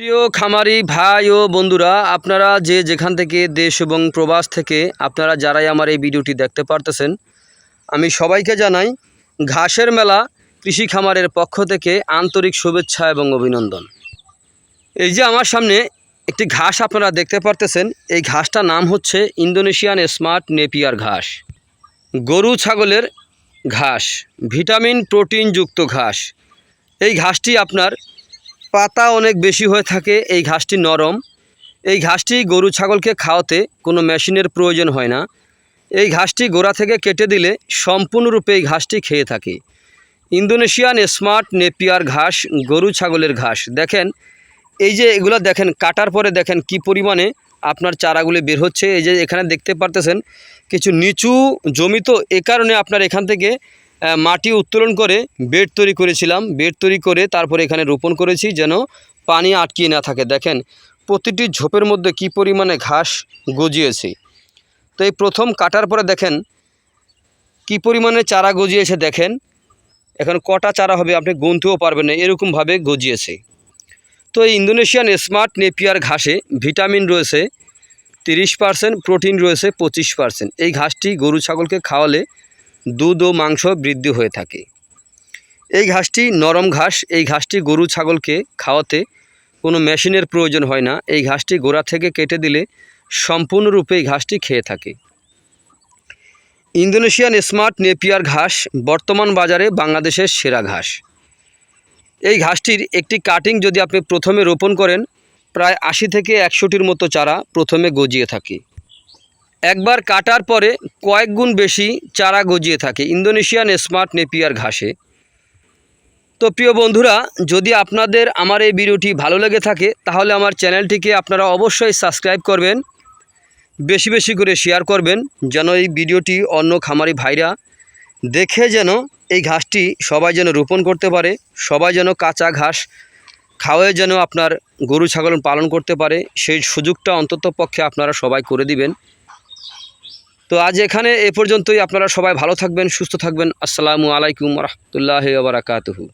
প্রিয় খামারি ভাই ও বন্ধুরা, আপনারা যে যেখান থেকে দেশ এবং প্রবাস থেকে আপনারা যারাই আমার এই ভিডিওটি দেখতে পারতেছেন, আমি সবাইকে জানাই ঘাসের মেলা কৃষি খামারের পক্ষ থেকে আন্তরিক শুভেচ্ছা এবং অভিনন্দন। এই যে আমার সামনে একটি ঘাস আপনারা দেখতে পারতেছেন, এই ঘাসটার নাম হচ্ছে ইন্দোনেশিয়ান স্মার্ট নেপিয়ার ঘাস। গরু ছাগলের ঘাস, ভিটামিন প্রোটিনযুক্ত ঘাস। এই ঘাসটি আপনার পাতা অনেক বেশি হয়ে থাকে, এই ঘাসটি নরম। এই ঘাসটি গরু ছাগলকে খাওয়াতে কোনো মেশিনের প্রয়োজন হয় না। এই ঘাসটি গোড়া থেকে কেটে দিলে সম্পূর্ণরূপে এই ঘাসটি খেয়ে থাকে। ইন্দোনেশিয়ান স্মার্ট নেপিয়ার ঘাস, গরু ছাগলের ঘাস। দেখেন, এই যে এগুলো দেখেন, কাটার পরে দেখেন কি পরিমাণে আপনার চারাগুলি বের হচ্ছে। এই যে এখানে দেখতে পারতেছেন, কিছু নিচু জমি তো এ কারণে আপনার এখান থেকে মাটি উত্তোলন করে বেড তৈরি করেছিলাম। বেড তৈরি করে তারপরে এখানে রোপণ করেছি যেন পানি আটকিয়ে না থাকে। দেখেন, প্রতিটি ঝোপের মধ্যে কি পরিমাণে ঘাস গজিয়েছে। তো এই প্রথম কাটার পরে দেখেন, কি পরিমাণে চারা গজিয়েছে দেখেন। এখন কটা চারা হবে আপনি গুনতেও পারবেন না, এরকমভাবে গজিয়েছে। তো এই ইন্দোনেশিয়ান স্মার্ট নেপিয়ার ঘাসে ভিটামিন রয়েছে, তিরিশ পার্সেন্ট, প্রোটিন রয়েছে, পঁচিশ পার্সেন্ট। এই ঘাসটি গরু, ছাগলকে খাওয়ালে দুধ ও মাংস বৃদ্ধি হয়ে থাকে। এই ঘাসটি নরম ঘাস, এই ঘাসটি গরু ছাগলকে খাওয়াতে কোনো মেশিনের প্রয়োজন হয় না। এই ঘাসটি গোড়া থেকে কেটে দিলে সম্পূর্ণরূপে এই ঘাসটি খেয়ে থাকে। ইন্দোনেশিয়ান স্মার্ট নেপিয়ার ঘাস বর্তমান বাজারে বাংলাদেশের সেরা ঘাস। এই ঘাসটির একটি কাটিং যদি আপনি প্রথমে রোপণ করেন, প্রায় আশি থেকে একশোটির মতো চারা প্রথমে গজিয়ে থাকে। একবার কাটার পরে কয়েক গুণ বেশি চারা গজিয়ে থাকে। ইন্দোনেশিয়ান স্মার্ট নেপিয়ার ঘাসে। তো প্রিয় বন্ধুরা, যদি আপনাদের আমার এই ভিডিওটি ভালো লেগে থাকে, তাহলে আমার চ্যানেলটিকে আপনারা অবশ্যই সাবস্ক্রাইব করবেন, বেশি বেশি করে শেয়ার করবেন, যেন এই ভিডিওটি অন্য খামারি ভাইরা দেখে যেন এই ঘাসটি সবাই যেন রোপণ করতে পারে, সবাই যেন কাঁচা ঘাস খাওয়ায় যেন আপনার গরু, ছাগল পালন করতে পারে, সেই সুযোগটা অন্তত পক্ষে আপনারা সবাই করে দিবেন। তো আজ এখানে এ পর্যন্তই। আপনারা সবাই ভালো থাকবেন, সুস্থ থাকবেন। আসসালামু আলাইকুম রহমতুল্লাহ বারাকাতুহু।